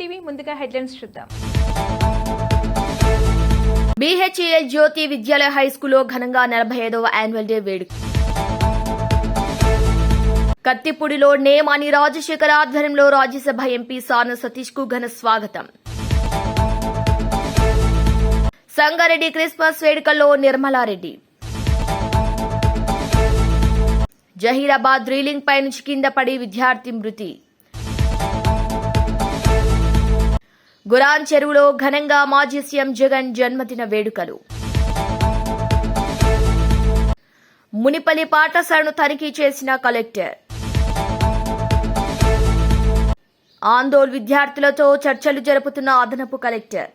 TV ముందుగా headlines చూద్దాం. BHAL జ్యోతి విద్యాలయ high స్కూల్లో ఘనంగా నలభై ఐదవ యాన్యువల్ డే వేడుక. కత్తిపూడిలో నేమాని రాజశేఖర్ ఆధ్వర్యంలో రాజ్యసభ ఎంపీ సాన సతీష్కు ఘన స్వాగతం. సంగారెడ్డి క్రిస్మస్ వేడుకల్లో నిర్మలారెడ్డి. జహీరాబాద్ రీలింగ్ పై నుంచి కింద పడి విద్యార్థి మృతి. గురాన్ చెరువులో ఘనంగా మాజీ సీఎం జగన్ జన్మదిన వేడుకలు. మునిపల్లి పాఠశాలను తనిఖీ చేసిన కలెక్టర్. ఆందోళ్ విద్యార్థులతో చర్చలు జరుపుతున్న అదనపు కలెక్టర్.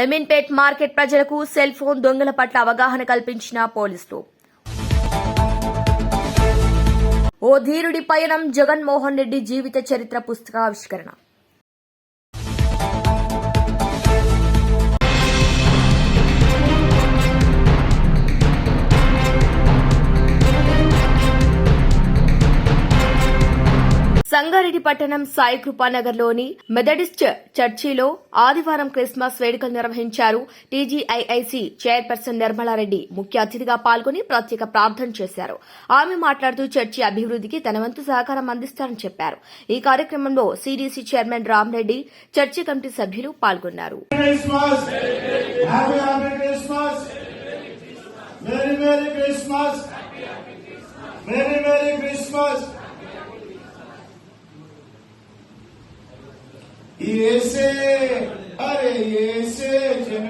మెమిన్పేట్ మార్కెట్ ప్రజలకు సెల్ ఫోన్ దొంగల పట్ల అవగాహన కల్పించిన పోలీసులు. ఓ ధీరుడి పయనం జగన్మోహన్ రెడ్డి జీవిత చరిత్ర పుస్తకావిష్కరణ. సంగారెడ్డి పట్టణం సాయి కృపానగర్లోని మెథడిస్ట్ చర్చిలో ఆదివారం క్రిస్మస్ వేడుకలు నిర్వహించారు టీజీఐఐసి చైర్పర్సన్ నిర్మలారెడ్డి. ముఖ్య అతిథిగా పాల్గొని ప్రత్యేక ప్రార్థన చేశారు. ఆమె మాట్లాడుతూ చర్చి అభివృద్ధికి తన వంతు సహకారం అందిస్తారని చెప్పారు. ఈ కార్యక్రమంలో CDC chairman Ramreddy church committee సభ్యులు పాల్గొన్నారు. Merry Merry Christmas. Merry Merry Christmas. ఏసే అరే ఏసే జన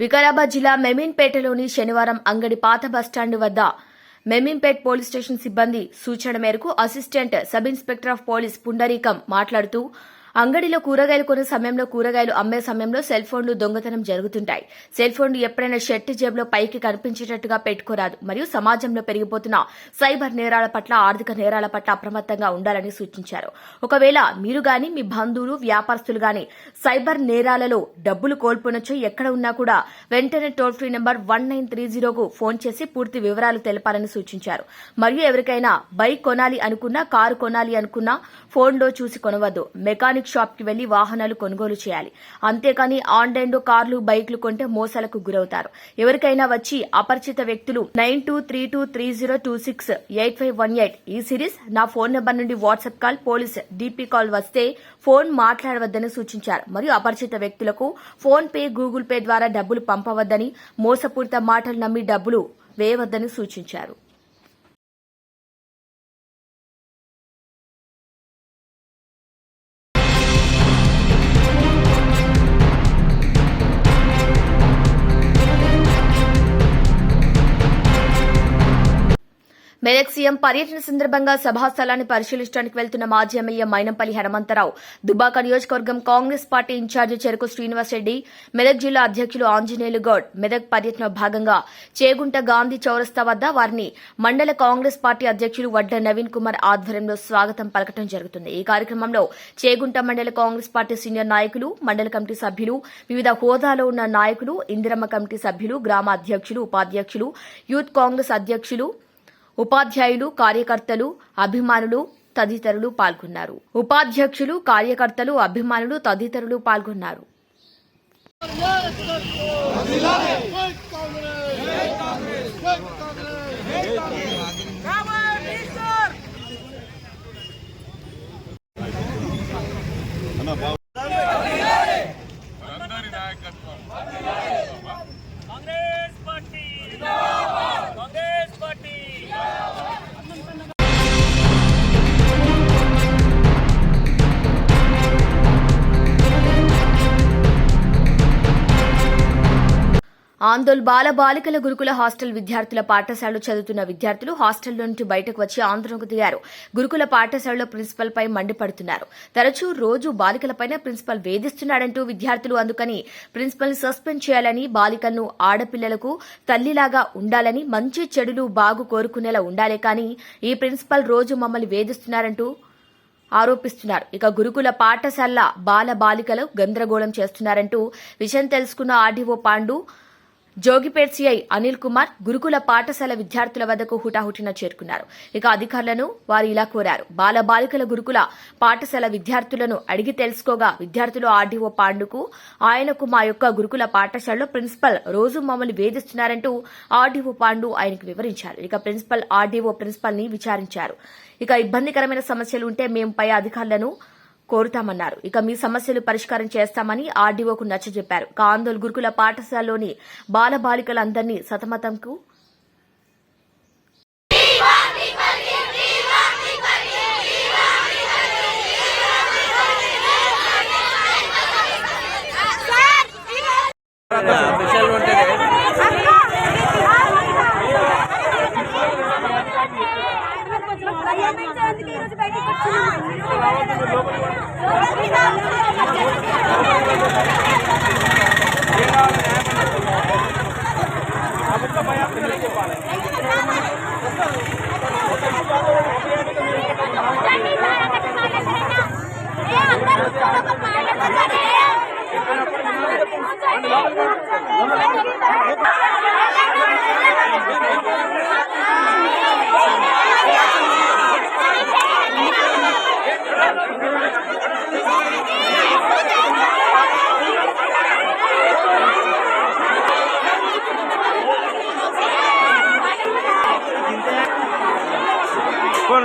వికారాబాద్ జిల్లా మెమీన్పేటలోని శనివారం అంగడి పాత బస్టాండ్ వద్ద మెమీన్పేట్ పోలీస్ స్టేషన్ సిబ్బంది సూచన మేరకు assistant sub inspector of police Pundarikam మాట్లాడుతూ అంగడిలో కూరగాయలు కొనే సమయంలో కూరగాయలు అమ్మే సమయంలో సెల్ ఫోన్లు దొంగతనం జరుగుతుంటాయి. సెల్ ఫోన్లు ఎప్పుడైనా షర్ట్ జేబులో పైకి కనిపించేటట్టుగా పెట్టుకోరాదు. మరియు సమాజంలో పెరిగిపోతున్న సైబర్ నేరాల పట్ల ఆర్థిక నేరాల పట్ల అప్రమత్తంగా ఉండాలని సూచించారు. ఒకవేళ మీరు గాని మీ బంధువులు వ్యాపారస్తులు గాని సైబర్ నేరాలలో డబ్బులు కోల్పోనొచ్చు ఎక్కడ ఉన్నా కూడా వెంటనే toll free number one nine three జీరోకు phone చేసి పూర్తి వివరాలు తెలపాలని సూచించారు. మరియు ఎవరికైనా బైక్ కొనాలి అనుకున్నా కారు కొనాలి అనుకున్నా ఫోన్లో చూసి కొనవద్దు. మెకానిక్ షాప్కి వెళ్ళి వాహనాలు కొనుగోలు చేయాలి. అంతేకాని ఆన్లైన్లో కార్లు బైక్లు కొంటే మోసాలకు గురవుతారు. ఎవరికైనా వచ్చి అపరిచిత వ్యక్తులు nine two three two three zero two six eight five one eight ఈ సిరీస్ నా ఫోన్ నెంబర్ నుండి WhatsApp call police DP call వస్తే ఫోన్ మాట్లాడవద్దని సూచించారు. మరియు అపరిచిత వ్యక్తులకు ఫోన్ పే గూగుల్ పే ద్వారా డబ్బులు పంపవద్దని మోసపూరిత మాటలు నమ్మి డబ్బులు వేయవద్దని సూచించారు. మెదక్ సీఎం పర్యటన సందర్భంగా సభా స్థలాన్ని పరిశీలించడానికి వెళ్తున్న మాజీ ఎమ్మెల్యే మైనంపల్లి హనుమంతరావు దుబ్బాక నియోజకవర్గం కాంగ్రెస్ పార్టీ ఇన్ఛార్జి చెరుకు శ్రీనివాసరెడ్డి మెదక్ జిల్లా అధ్యక్షులు ఆంజనేయులు గౌడ్ మెదక్ పర్యటన భాగంగా చేగుంట గాంధీ చౌరస్తా వద్ద వారిని మండల కాంగ్రెస్ పార్టీ అధ్యక్షులు వడ్డ నవీన్ కుమార్ ఆధ్వర్యంలో స్వాగతం పలకటం జరుగుతుంది. ఈ కార్యక్రమంలో చేగుంట మండల కాంగ్రెస్ పార్టీ సీనియర్ నాయకులు మండల కమిటీ సభ్యులు వివిధ హోదాలో ఉన్న నాయకులు ఇందిరమ్మ కమిటీ సభ్యులు గ్రామ అధ్యక్షులు ఉపాధ్యక్షులు యూత్ కాంగ్రెస్ అధ్యక్షులు ఉపాధ్యాయులు కార్యకర్తలు అభిమానులు తదితరులు పాల్గొన్నారు. ఉపాధ్యక్షులు కార్యకర్తలు అభిమానులు తదితరులు పాల్గొన్నారు. కాంగ్రెస్! ఆందోళ్ బాల బాలికల గురుకుల హాస్టల్ విద్యార్థుల పాఠశాలలో చదువుతున్న విద్యార్థులు హాస్టల్లో నుంచి బయటకు వచ్చి ఆందోళనకు దిగారు. గురుకుల పాఠశాలలో ప్రిన్సిపల్ పై మండిపడుతున్నారు. తరచూ రోజు బాలికలపైన ప్రిన్సిపల్ వేధిస్తున్నాడంటూ విద్యార్థులు అందుకని ప్రిన్సిపల్ సస్పెండ్ చేయాలని బాలికలను ఆడపిల్లలకు తల్లిలాగా ఉండాలని మంచి చెడులు బాగు కోరుకునేలా ఉండాలే కానీ ఈ ప్రిన్సిపల్ రోజు మమ్మల్ని వేధిస్తున్నారంటూ ఆరోపిస్తున్నారు. ఇక గురుకుల పాఠశాల బాల బాలికలు గందరగోళం చేస్తున్నారంటూ విషయం తెలుసుకున్న ఆర్డీఓ పాండు జోగిపేట్ సిఐ అనిల్ కుమార్ గురుకుల పాఠశాల విద్యార్థుల వద్దకు హుటాహుటిన చేరుకున్నారు. ఇక అధికారులను వారు ఇలా కోరారు. బాల బాలికల గురుకుల పాఠశాల విద్యార్థులను అడిగి తెలుసుకోగా విద్యార్థులు ఆర్డీఓ పాండుకు ఆయనకు మా యొక్క గురుకుల పాఠశాలలో ప్రిన్సిపల్ రోజు మమ్మల్ని వేధిస్తున్నారంటూ ఆర్డీఓ పాండు ఆయనకు వివరించారు. ఇక ప్రిన్సిపల్ ఆర్డీఓ ప్రిన్సిపల్ని విచారించారు. ఇక ఇబ్బందికరమైన సమస్యలు ఉంటే మేము పై అధికారులను కోరుతామన్నారు. ఇక మీ సమస్యలు పరిష్కారం చేస్తామని ఆర్డీఓకు నచ్చజెప్పారు. కాందోల్ ఆందోళన గురుకుల పాఠశాలలోని బాలబాలికలందరినీ సతమతంకు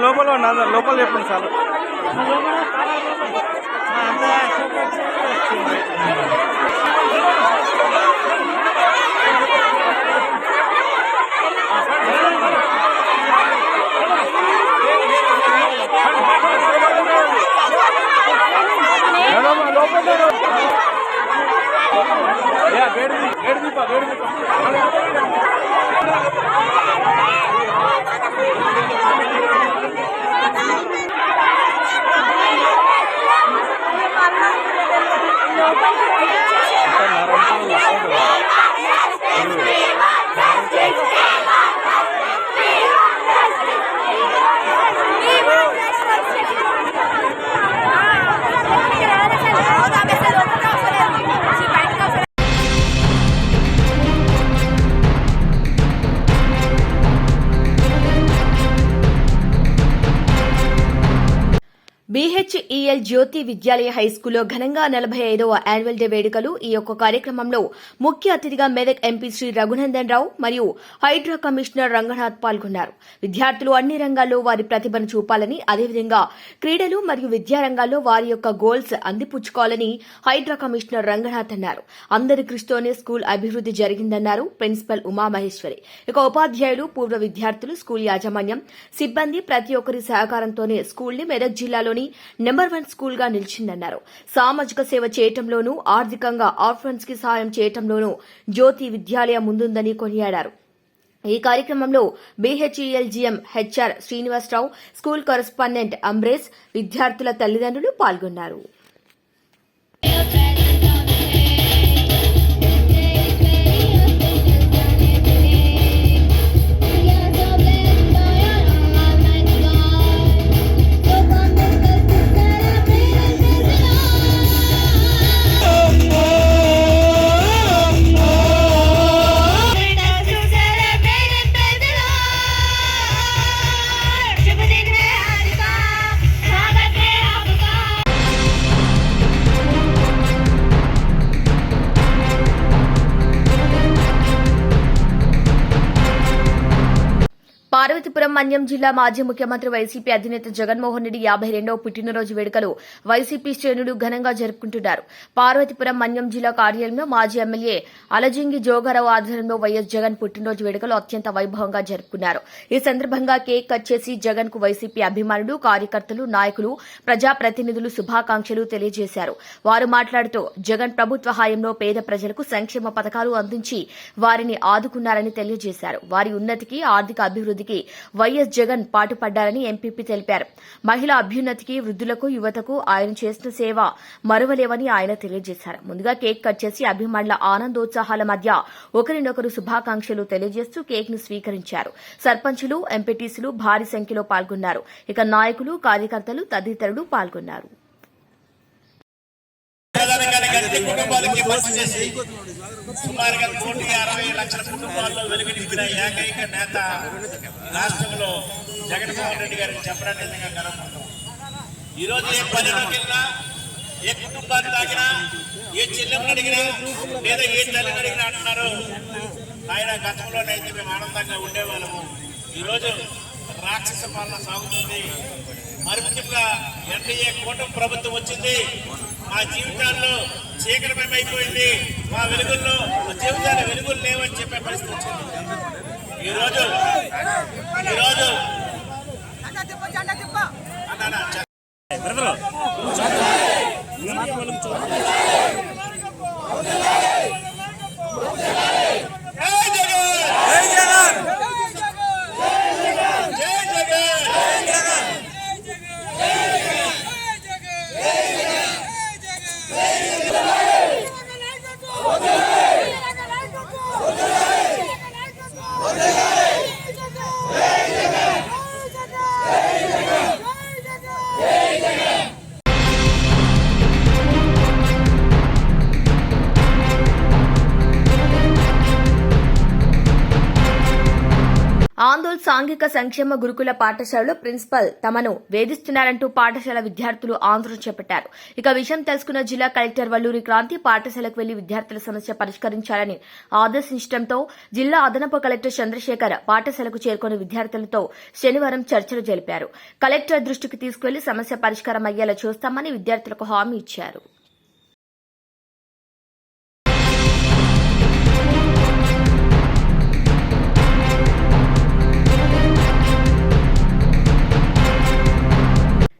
లోపల లోపల చెప్పండి sir. Justice! B H E L Jyothi Vidyalaya హైస్కూల్లో ఘనంగా నలభై ఐదవ యాన్యువల్ డే వేడుకలు ఈ యొక్క కార్యక్రమంలో ముఖ్య అతిథిగా మెదక్ ఎంపీ శ్రీ రఘునందన్ రావు మరియు హైడ్రా కమిషనర్ రంగనాథ్ పాల్గొన్నారు. విద్యార్థులు అన్ని రంగాల్లో వారి ప్రతిభను చూపాలని అదేవిధంగా క్రీడలు మరియు విద్యా రంగాల్లో వారి యొక్క గోల్స్ అందిపుచ్చుకోవాలని హైడ్రా కమిషనర్ రంగనాథ్ అన్నారు. అందరి కృషితోనే స్కూల్ అభివృద్ది జరిగిందన్నారు ప్రిన్సిపల్ ఉమామహేశ్వరి. ఇక ఉపాధ్యాయులు పూర్వ విద్యార్థులు స్కూల్ యాజమాన్యం సిబ్బంది ప్రతి ఒక్కరి సహకారంతోనే స్కూల్ని మెదక్ జిల్లాలోని నెంబర్ వన్ స్కూల్గా నిలిచిందన్నారు. సామాజిక సేవ చేయటంలోనూ ఆర్థికంగా ఆర్ఫన్స్కి సహాయం చేయటంలోనూ జ్యోతి విద్యాలయం ముందుందని కొనియాడారు. ఈ కార్యక్రమంలో BHEL GM HR Srinivasarao school correspondent అంబ్రేస్ విద్యార్థుల తల్లిదండ్రులు పాల్గొన్నారు. super మన్యం జిల్లా మాజీ ముఖ్యమంత్రి వైసీపీ అధినేత జగన్మోహన్ రెడ్డి యాభై రెండవ పుట్టినరోజు వేడుకలు వైసీపీ శ్రేణులు ఘనంగా జరుపుకుంటున్నారు. పార్వతీపురం మన్యం జిల్లా కార్యాలయంలో మాజీ ఎమ్మెల్యే అలజింగి జోగారావు ఆధ్వర్యంలో వైఎస్ జగన్ పుట్టినరోజు వేడుకలు అత్యంత వైభవంగా జరుపుకున్నారు. ఈ సందర్భంగా కేక్ కట్ చేసి జగన్కు వైసీపీ అభిమానులు కార్యకర్తలు నాయకులు ప్రజాప్రతినిధులు శుభాకాంక్షలు తెలియజేశారు. వారు మాట్లాడుతూ జగన్ ప్రభుత్వ హయాంలో పేద ప్రజలకు సంక్షేమ పథకాలు అందించి వారిని ఆదుకున్నారని తెలియజేశారు. వారి ఉన్నతికి ఆర్థిక అభివృద్ధికి వైఎస్ జగన్ పాటుపడ్డారని ఎంపీపీ తెలిపారు. మహిళా అభ్యున్నతికి వృద్ధులకు యువతకు ఆయన చేసిన సేవ మరువలేవని ఆయన తెలియజేశారు. ముందుగా కేక్ కట్ చేసి అభిమానుల ఆనందోత్సాహాల మధ్య ఒకరినొకరు శుభాకాంక్షలు తెలియజేస్తూ కేక్ను స్వీకరించారు. సర్పంచులు ఎంపీటీసీలు భారీ సంఖ్యలో పాల్గొన్నారు. ఇక నాయకులు కార్యకర్తలు తదితరులు పాల్గొన్నారు. ప్రధానంగా కుటుంబాలకి మంచి చేసి సుమారుగా కోటి అరవై లక్షల కుటుంబాల్లో వెలుగునింపిన ఏకైక నేత రాష్ట్రంలో జగన్మోహన్ రెడ్డి గారికి చెప్పడం నిజంగా గర్వపడతాం ఈ ఏ పనిలోకి వెళ్ళినా ఏ కుటుంబాన్ని తాకినా ఏ చెల్లెమ్మని అడిగినా లేదా ఏ తల్లిని అడిగినా అంటున్నారు. ఆయన గతంలోనైతే మేము ఆనందంగా ఉండేవాళ్ళము. ఈరోజు రాక్షస పాలన సాగుతుంది. మరి ముఖ్యంగా ఎన్డీఏ కూటమి ప్రభుత్వం వచ్చింది. మా జీవితాల్లో చీకటమయమైపోయింది. మా వెలుగుల్లో మా జీవితాల వెలుగులు లేవని చెప్పే పరిస్థితి వచ్చింది. ఈరోజు ఈరోజు. అన్నా ఆందోళ్ సాంఘిక సంక్షేమ గురుకుల పాఠశాలలో ప్రిన్సిపల్ తమను వేధిస్తున్నారంటూ పాఠశాల విద్యార్థులు ఆందోళన చేపట్టారు. ఇక విషయం తెలుసుకున్న జిల్లా కలెక్టర్ వల్లూరి క్రాంతి పాఠశాలకు వెళ్ళి విద్యార్థుల సమస్య పరిష్కరించాలని ఆదేశించడంతో జిల్లా అదనపు కలెక్టర్ చంద్రశేఖర్ పాఠశాలకు చేరుకుని విద్యార్థులతో శనివారం చర్చలు జరిపారు. కలెక్టర్ దృష్టికి తీసుకువెళ్ళి సమస్య పరిష్కారం అయ్యేలా చూస్తామని విద్యార్థులకు హామీ ఇచ్చారు.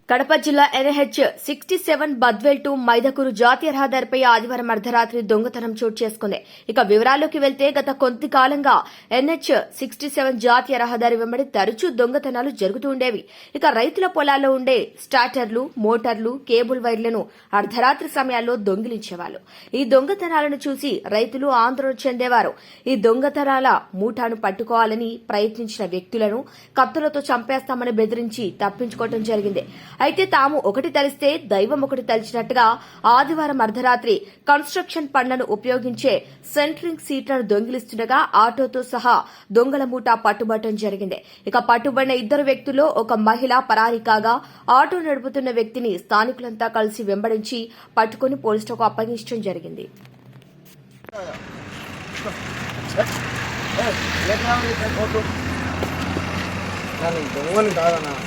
కడప జిల్లా NH sixty seven Badvel to Mydukur జాతీయ రహదారిపై ఆదివారం అర్ధరాత్రి దొంగతనం చోటు చేసుకుంది. ఇక వివరాల్లోకి వెళ్తే గత కొద్ది కాలంగా ఎన్హెచ్ సిక్స్టీ సెవెన్ జాతీయ రహదారి వెంబడి తరచూ దొంగతనాలు జరుగుతూ ఉండేవి. ఇక రైతుల పొలాల్లో ఉండే స్టార్టర్లు మోటార్లు కేబుల్ వైర్లను అర్ధరాత్రి సమయాల్లో దొంగిలించేవాళ్ళు. ఈ దొంగతనాలను చూసి రైతులు ఆందోళన చెందేవారు. ఈ దొంగతనాల మూటాను పట్టుకోవాలని ప్రయత్నించిన వ్యక్తులను కత్తులతో చంపేస్తామని బెదిరించి తప్పించుకోవడం జరిగింది. అయితే తాము ఒకటి తలిస్తే దైవం ఒకటి తలిచినట్టుగా ఆదివారం అర్ధరాత్రి కన్స్ట్రక్షన్ పనులను ఉపయోగించే సెంట్రింగ్ సీట్లను దొంగిలిస్తుండగా ఆటోతో సహా దొంగల మూట పట్టుబట్టడం జరిగింది ఇక పట్టుబడిన ఇద్దరు వ్యక్తుల్లో ఒక మహిళ పరారీ కాగా ఆటో నడుపుతున్న వ్యక్తిని స్థానికులంతా కలిసి వెంబడించి పట్టుకుని పోలీసులకు అప్పగించడం జరిగింది దొంగ కాకుండా పట్టుకుని పల్లెటూరు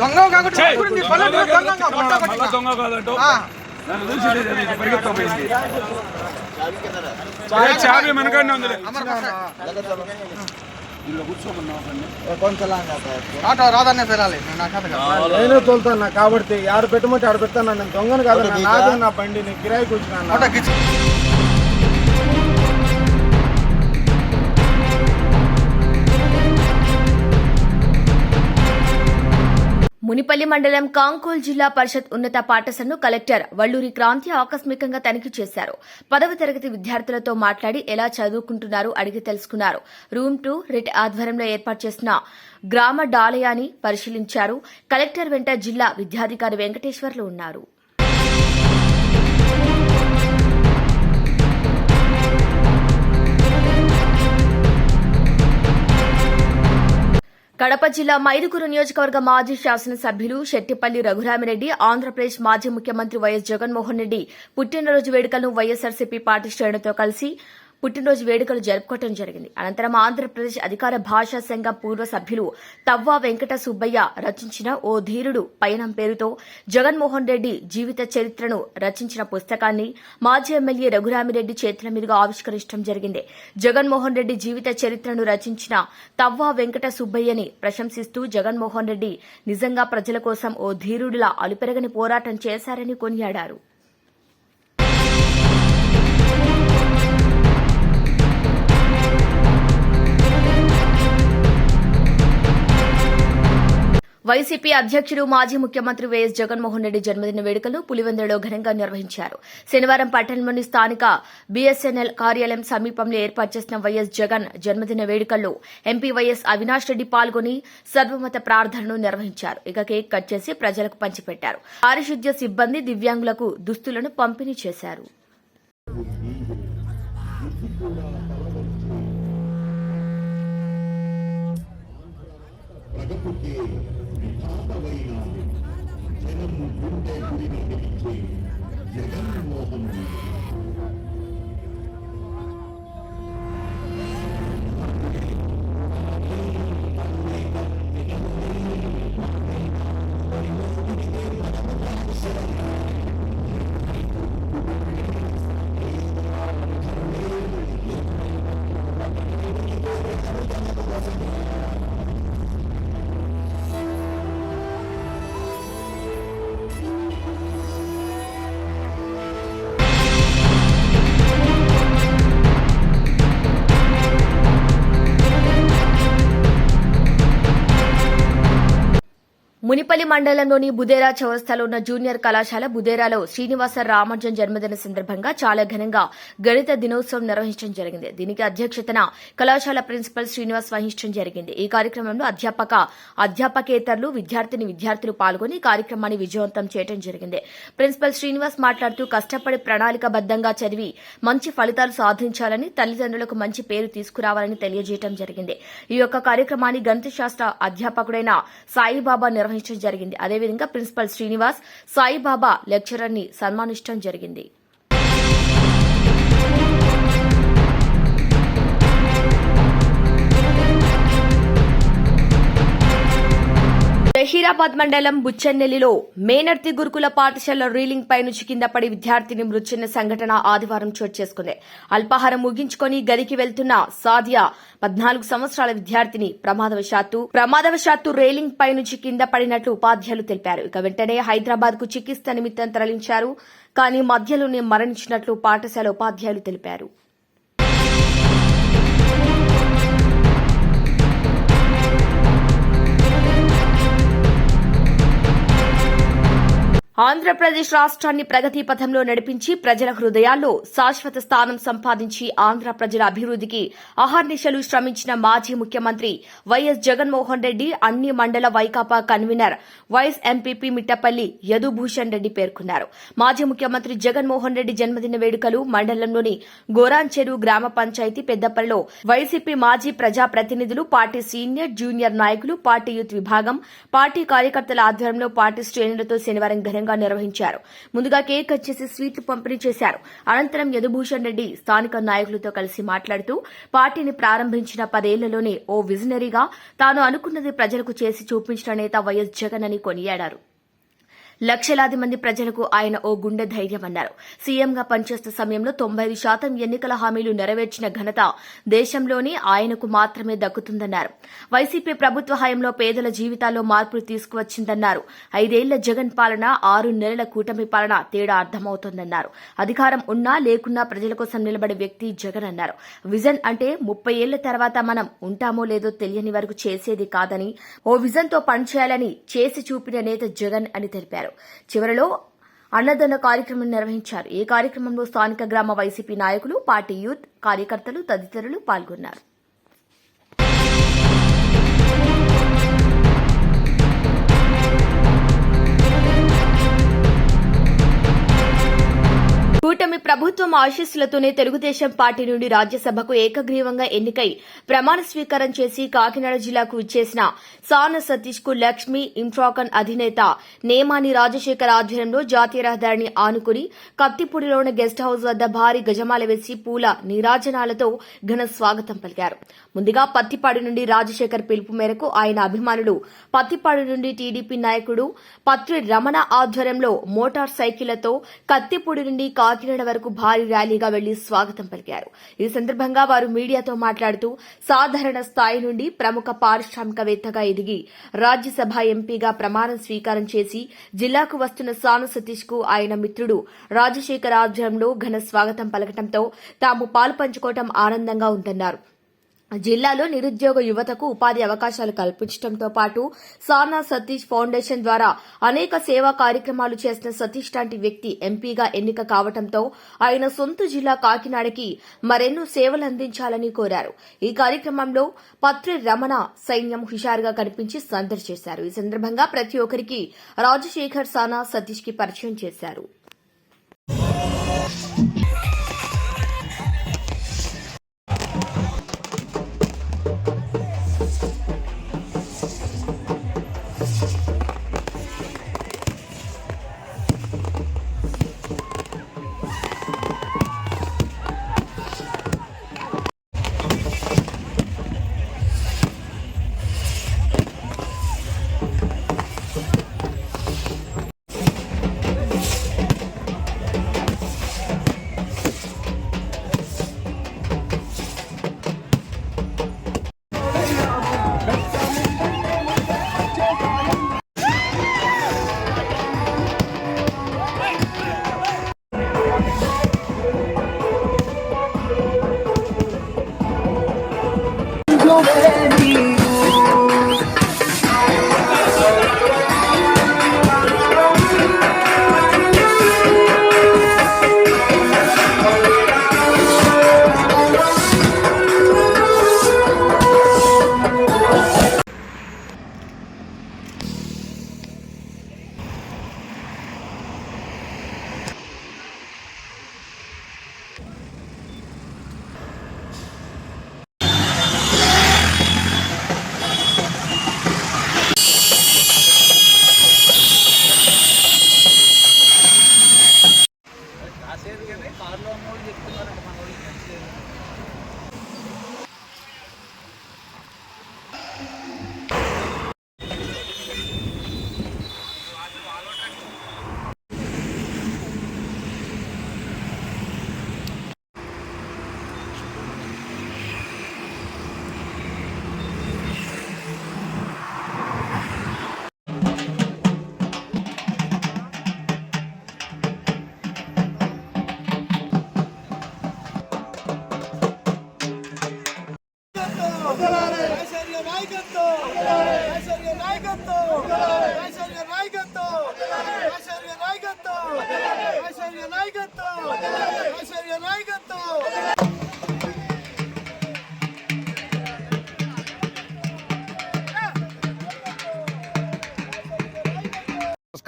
దొంగ పట్ట మళ్ళా దొంగ కాదంటూ? నన్ను చూసి పరిగెత్తపోయింది చావి మనకన్నా ఉంది ఆటో రాదన్నే పేరాలి నా కథ కాదు. నేనే తోలుతాను? కాబట్టి ఆడ పెట్టమంటే ఆడ పెడతాను? నేను దొంగను కాదు నాదే నా బండి నేను కిరాయికి వచ్చిన మునిపల్లి మండలం కాంకోల్ జిల్లా పరిషత్ ఉన్నత పాఠశాలను కలెక్టర్ వల్లూరి క్రాంతి ఆకస్మికంగా తనిఖీ చేశారు. పదవ తరగతి విద్యార్థులతో మాట్లాడి ఎలా చదువుకుంటున్నారో అడిగి తెలుసుకున్నారు. రూమ్ టూ రిట్ ఆధ్వర్యంలో ఏర్పాటు చేసిన గ్రామ డాలయాన్ని పరిశీలించారు. కలెక్టర్ వెంట జిల్లా విద్యాధికారి వెంకటేశ్వర్లు ఉన్నారు. కడప జిల్లా మైదుగురు నియోజకవర్గ మాజీ శాసనసభ్యులు శెట్టిపల్లి రఘురామిరెడ్డి ఆంధ్రప్రదేశ్ మాజీ ముఖ్యమంత్రి వైఎస్ జగన్మోహన్ రెడ్డి పుట్టినరోజు వేడుకలను వైఎస్సార్సీపీ పార్టీ శ్రేణులతో కలిసి పుట్టినరోజు వేడుకలు జరుపుకోవడం జరిగింది. అనంతరం ఆంధ్రప్రదేశ్ అధికార భాషా సంఘం పూర్వ సభ్యులు తవ్వా వెంకట సుబ్బయ్య రచించిన ఓ ధీరుడు పయనం పేరుతో జగన్మోహన్ రెడ్డి జీవిత చరిత్రను రచించిన పుస్తకాన్ని మాజీ ఎమ్మెల్యే రఘురామిరెడ్డి చేతుల మీదుగా ఆవిష్కరించడం జరిగింది. జగన్మోహన్ రెడ్డి జీవిత చరిత్రను రచించిన తవ్వా వెంకట సుబ్బయ్యని ప్రశంసిస్తూ జగన్మోహన్ రెడ్డి నిజంగా ప్రజల కోసం ఓ ధీరుడిలా అలుపెరగని పోరాటం చేశారని కొనియాడారు. వైసీపీ అధ్యక్షుడు మాజీ ముఖ్యమంత్రి వైఎస్ జగన్మోహన్ రెడ్డి జన్మదిన వేడుకలు పులివెందులలో ఘనంగా నిర్వహించారు. శనివారం పట్టణంలోని స్థానిక బీఎస్ఎన్ఎల్ కార్యాలయం సమీపంలో ఏర్పాటు చేసిన వైఎస్ జగన్ జన్మదిన వేడుకల్లో ఎంపీ వైఎస్ అవినాష్ రెడ్డి పాల్గొని సర్వమత ప్రార్థనను నిర్వహించారు. ఇక కేక్ కట్ చేసి ప్రజలకు పంచిపెట్టారు. పారిశుద్ధ్య సిబ్బంది దివ్యాంగులకు దుస్తులను పంపిణీ చేశారు. கொயினா ஜனம் குண்டே குடிமை நெறிக்கே ஜெகன் மோகன் మునిపల్లి మండలంలోని బుదేరా చౌరస్తాలో ఉన్న జూనియర్ కళాశాల బుదేరాలో శ్రీనివాస రామానుజన్ జన్మదిన సందర్భంగా చాలా ఘనంగా గణిత దినోత్సవం నిర్వహించడం జరిగింది. దీనికి అధ్యక్షతన కళాశాల ప్రిన్సిపల్ శ్రీనివాస్ వహించడం జరిగింది. ఈ కార్యక్రమంలో అధ్యాపక అధ్యాపకేతరులు విద్యార్థిని విద్యార్థులు పాల్గొని కార్యక్రమాన్ని విజయవంతం చేయడం జరిగింది. ప్రిన్సిపల్ శ్రీనివాస్ మాట్లాడుతూ కష్టపడి ప్రణాళికబద్దంగా చదివి మంచి ఫలితాలు సాధించాలని తల్లిదండ్రులకు మంచి పేరు తీసుకురావాలని తెలియజేయడం జరిగింది. ఈ యొక్క కార్యక్రమాన్ని గణిత శాస్త్ర అధ్యాపకుడైన సాయిబాబా నిర్వహించడం జరిగింది. అదేవిధంగా ప్రిన్సిపల్ శ్రీనివాస్ సాయిబాబా లెక్చరర్ని సన్మానించడం జరిగింది. జహీరాబాద్ మండలం బుచ్చెన్నెల్లిలో మేనర్తి గురుకుల పాఠశాల రీలింగ్ పై నుంచి కింద పడి విద్యార్థిని మృతి చెందిన సంఘటన ఆదివారం చోటు చేసుకుంది. అల్పాహారం ముగించుకొని గదికి వెళ్తున్న సాదియా పద్నాలుగు సంవత్సరాల విద్యార్థిని ప్రమాదవశాత్తు ప్రమాదవశాత్తు రీలింగ్ పై నుంచి కింద పడినట్లు ఉపాధ్యాయులు తెలిపారు. ఇక వెంటనే హైదరాబాద్కు చికిత్స నిమిత్తం తరలించారు కానీ మధ్యలోనే మరణించినట్లు పాఠశాల ఉపాధ్యాయులు తెలిపారు. ఆంధ్రప్రదేశ్ రాష్ట్రాన్ని ప్రగతి పథంలో నడిపించి ప్రజల హృదయాల్లో శాశ్వత స్థానం సంపాదించి ఆంధ్ర ప్రజల అభివృద్ధికి అహర్నిశలు శ్రమించిన మాజీ ముఖ్యమంత్రి వైఎస్ జగన్మోహన్ రెడ్డి అన్ని మండల Vaikapa convener YS MPP Mittapalli Yadubhushan Reddy పేర్కొన్నారు. మాజీ ముఖ్యమంత్రి జగన్మోహన్ రెడ్డి జన్మదిన వేడుకలు మండలంలోని గోరాంచెరు గ్రామ పంచాయతీ పెద్దపల్లిలో వైసీపీ మాజీ ప్రజా ప్రతినిధులు పార్టీ సీనియర్ జూనియర్ నాయకులు పార్టీ యూత్ విభాగం పార్టీ కార్యకర్తల ఆధ్వర్యంలో పార్టీ శ్రేణులతో శనివారం ఘనంగా నిర్వహించారు. ముందుగా కేక్ కట్ చేసి స్వీట్లు పంపిణీ చేశారు. అనంతరం యదుభూషణ్ రెడ్డి స్థానిక నాయకులతో కలిసి మాట్లాడుతూ పార్టీని ప్రారంభించిన పదేళ్ళలోనే ఓ విజనరీగా తాను అనుకున్నది ప్రజలకు చేసి చూపించిన నేత వైఎస్ జగన్ అని కొనియాడారు. లక్షలాది మంది ప్రజలకు ఆయన ఓ గుండె ధైర్యమన్నారు. సీఎంగా పనిచేస్తున్న సమయంలో తొంభై ఐదు శాతం ఎన్నికల హామీలు నెరవేర్చిన ఘనత దేశంలోనే ఆయనకు మాత్రమే దక్కుతుందన్నారు. వైసీపీ ప్రభుత్వ హయాంలో పేదల జీవితాల్లో మార్పులు తీసుకువచ్చిందన్నారు. ఐదేళ్ళ జగన్ పాలన ఆరు నెలల కూటమి పాలన తేడా అర్థమవుతోందన్నారు. అధికారం ఉన్నా లేకున్నా ప్రజల కోసం నిలబడే వ్యక్తి జగన్ అన్నారు. విజన్ అంటే ముప్పై ఏళ్ళ తర్వాత మనం ఉంటామో లేదో తెలియని వరకు చేసేది కాదని ఓ విజన్తో పనిచేయాలని చేసి చూపిన నేత జగన్ అని తెలిపారు. చివరలో అన్నదాన కార్యక్రమం నిర్వహించారు. ఈ కార్యక్రమంలో స్థానిక గ్రామ వైసీపీ నాయకులు పార్టీ యూత్ కార్యకర్తలు తదితరులు పాల్గొన్నారు. కూటమి ప్రభుత్వం ఆశీస్సులతోనే తెలుగుదేశం పార్టీ నుండి రాజ్యసభకు ఏకగ్రీవంగా ఎన్నికై ప్రమాణ స్వీకారం చేసి కాకినాడ జిల్లాకు ఇచ్చేసిన సాన సతీష్కు లక్ష్మీ ఇంట్రాకన్ అధినేత నేమాని రాజశేఖర్ ఆధ్వర్యంలో జాతీయ రహదారిని ఆనుకుని కత్తిపూడిలోని గెస్ట్ హౌస్ వద్ద భారీ గజమాల వేసి పూల నీరాజనాలతో ఘన స్వాగతం పలికారు. ముందుగా పత్తిపాడు నుండి రాజశేఖర్ పిలుపు మేరకు ఆయన అభిమానులు పత్తిపాడు నుండి టీడీపీ నాయకుడు పత్రి రమణ ఆధ్వర్యంలో మోటార్ సైకిళ్ళతో కత్తిపూడి నుండి కాకినాడ వరకు భారీ ర్యాలీగా వెళ్ళి స్వాగతం పలికారు. ఈ సందర్భంగా వారు మీడియాతో మాట్లాడుతూ సాధారణ స్థాయి నుండి ప్రముఖ పారిశ్రామికవేత్తగా ఎదిగి రాజ్యసభ ఎంపీగా ప్రమాణం స్వీకారం చేసి జిల్లాకు వస్తున్న సాను సతీష్కు ఆయన మిత్రుడు రాజశేఖర్ ఆధ్వర్యంలో ఘన స్వాగతం పలకటంతో తాము పాలు పంచుకోవటం ఆనందంగా ఉందన్నారు. జిల్లాలో నిరుద్యోగ యువతకు ఉపాధి అవకాశాలు కల్పించడంతో పాటు సానా సతీష్ ఫౌండేషన్ ద్వారా అనేక సేవా కార్యక్రమాలు చేసిన సతీష్ లాంటి వ్యక్తి ఎంపీగా ఎన్నిక కావడంతో ఆయన సొంత జిల్లా కాకినాడకి మరెన్నో సేవలు అందించాలని కోరారు. ఈ కార్యక్రమంలో పత్రి రమణ సైన్యం హుషారుగా కనిపించి సందడి చేశారు. ఈ సందర్భంగా ప్రతి ఒక్కరికి రాజశేఖర్ సానా సతీష్కి పరిచయం చేశారు.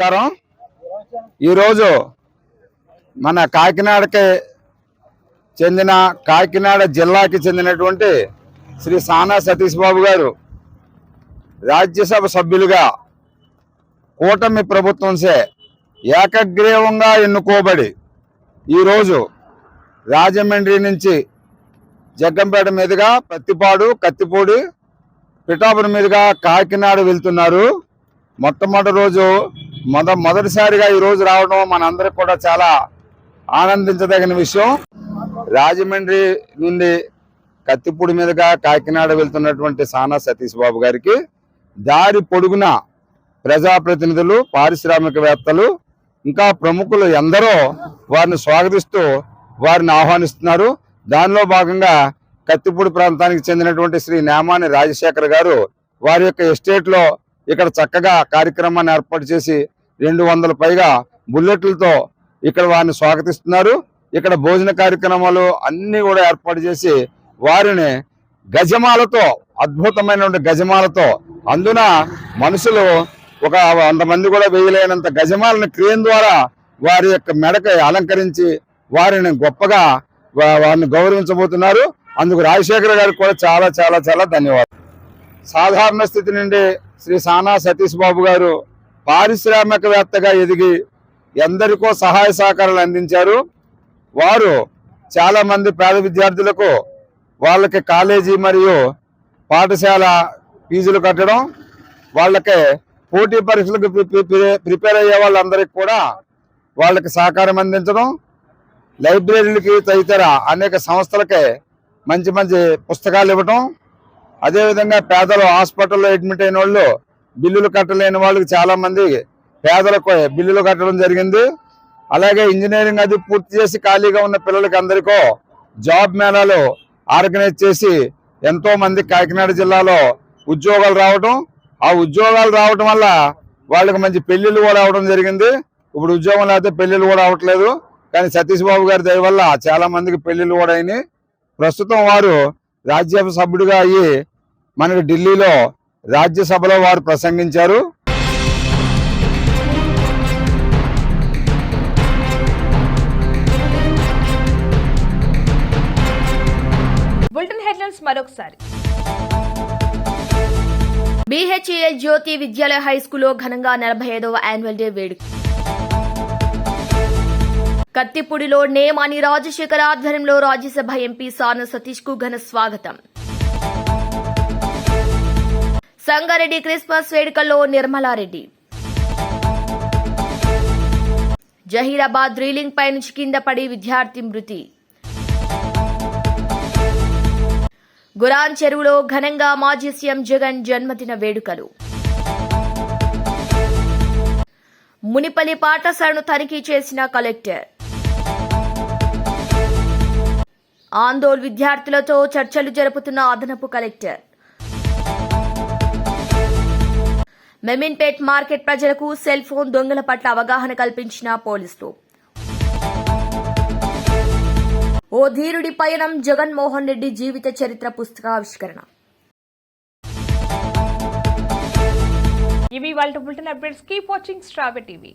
నమస్కారం. ఈరోజు మన కాకినాడకి చెందిన కాకినాడ జిల్లాకి చెందినటువంటి శ్రీ సానా సతీష్ బాబు గారు రాజ్యసభ సభ్యులుగా కూటమి ప్రభుత్వంసే ఏకగ్రీవంగా ఎన్నుకోబడి ఈరోజు రాజమండ్రి నుంచి జగ్గంపేట మీదుగా పత్తిపాడు కత్తిపూడి పిఠాపురం మీదుగా కాకినాడ వెళ్తున్నారు. మొట్టమొదటి రోజు మొద మొదటిసారిగా ఈ రోజు రావడం మనందరికి కూడా చాలా ఆనందించదగిన విషయం. రాజమండ్రి నుండి కత్తిపూడి మీదుగా కాకినాడ వెళ్తున్నటువంటి సానా సతీష్ బాబు గారికి దారి పొడుగున ప్రజాప్రతినిధులు పారిశ్రామికవేత్తలు ఇంకా ప్రముఖులు ఎందరో వారిని స్వాగతిస్తూ వారిని ఆహ్వానిస్తున్నారు. దానిలో భాగంగా కత్తిపూడి ప్రాంతానికి చెందినటువంటి శ్రీ నేమాని రాజశేఖర్ గారు వారి యొక్క ఎస్టేట్లో ఇక్కడ చక్కగా కార్యక్రమాన్ని ఏర్పాటు చేసి రెండు వందల పైగా బుల్లెట్లతో ఇక్కడ వారిని స్వాగతిస్తున్నారు. ఇక్కడ భోజన కార్యక్రమాలు అన్నీ కూడా ఏర్పాటు చేసి వారిని గజమాలతో అద్భుతమైనటువంటి గజమాలతో అందున మనుషులు ఒక వంద మంది కూడా వేయలేనంత గజమాలని క్రియం ద్వారా వారి యొక్క మెడక అలంకరించి వారిని గొప్పగా వారిని గౌరవించబోతున్నారు. అందుకు రాజశేఖర్ గారికి కూడా చాలా చాలా చాలా ధన్యవాదాలు. సాధారణ స్థితి నుండి శ్రీ సానా సతీష్ బాబు గారు పారిశ్రామికవేత్తగా ఎదిగి ఎందరికో సహాయ సహకారాలు అందించారు. వారు చాలా మంది పేద విద్యార్థులకు వాళ్ళకి కాలేజీ మరియు పాఠశాల ఫీజులు కట్టడం వాళ్ళకి పోటీ పరీక్షలకు ప్రి- ప్రిపేర్ అయ్యే వాళ్ళందరికీ కూడా వాళ్ళకి సహకారం అందించడం లైబ్రరీలకి తదితర అనేక సంస్థలకి మంచి మంచి పుస్తకాలు ఇవ్వటం అదేవిధంగా పేదలు హాస్పిటల్లో అడ్మిట్ అయిన వాళ్ళు బిల్లులు కట్టలేని వాళ్ళకి చాలామంది పేదలకు బిల్లులు కట్టడం జరిగింది. అలాగే ఇంజనీరింగ్ అది పూర్తి చేసి ఖాళీగా ఉన్న పిల్లలకి అందరికో జాబ్ మేళాలు ఆర్గనైజ్ చేసి ఎంతో మంది కాకినాడ జిల్లాలో ఉద్యోగాలు రావటం. ఆ ఉద్యోగాలు రావటం వల్ల వాళ్ళకి మంచి పెళ్ళిళ్ళు కూడా అవడం జరిగింది. ఇప్పుడు ఉద్యోగం లేకపోతే పెళ్ళిళ్ళు కూడా అవట్లేదు. కానీ సతీష్ బాబు గారి దయ వల్ల చాలా మందికి పెళ్ళిళ్ళు కూడా అయినాయి. ప్రస్తుతం వారు రాజ్యసభ సభ్యుడిగా అయ్యి మనకు ఢిల్లీలో రాజ్యసభలో వారు ప్రసంగించారు. బులెటిన్ హెడ్లైన్స్ మరొకసారి. B H E L Jyothi Vidyalaya హైస్కూల్లో ఘనంగా నలభై ఐదవ యాన్యువల్ డే వేడుక. కత్తిపూడిలో నేమాని రాజశేఖర్ ఆధ్వర్యంలో రాజ్యసభ ఎంపీ సాన సతీష్కు ఘన స్వాగతం. సంగారెడ్డి క్రిస్మస్ వేడుకల్లో నిర్మలారెడ్డి. జహీరాబాద్ రీలింగ్ పై నుంచి కింద పడి విద్యార్థి మృతి. గురాన్ చెరువులో ఘనంగా మాజీ సీఎం జగన్ జన్మదిన వేడుకలు. మునిపల్లి పాఠశాలను తనిఖీ చేసిన కలెక్టర్. ఆందోళ్ విద్యార్థులతో చర్చలు జరుపుతున్న అదనపు కలెక్టర్. మెమిన్పేట్ మార్కెట్ ప్రజలకు సెల్ ఫోన్ దొంగల పట్ల అవగాహన కల్పించిన పోలీసులు. ఓ ధీరుడి పయనం జగన్మోహన్ రెడ్డి జీవిత చరిత్ర పుస్తక ఆవిష్కరణ. ఇవి వాళ్ళ బులెటిన్ అప్డేట్స్. కీప్ వాచింగ్ స్ట్రాబె టీవీ.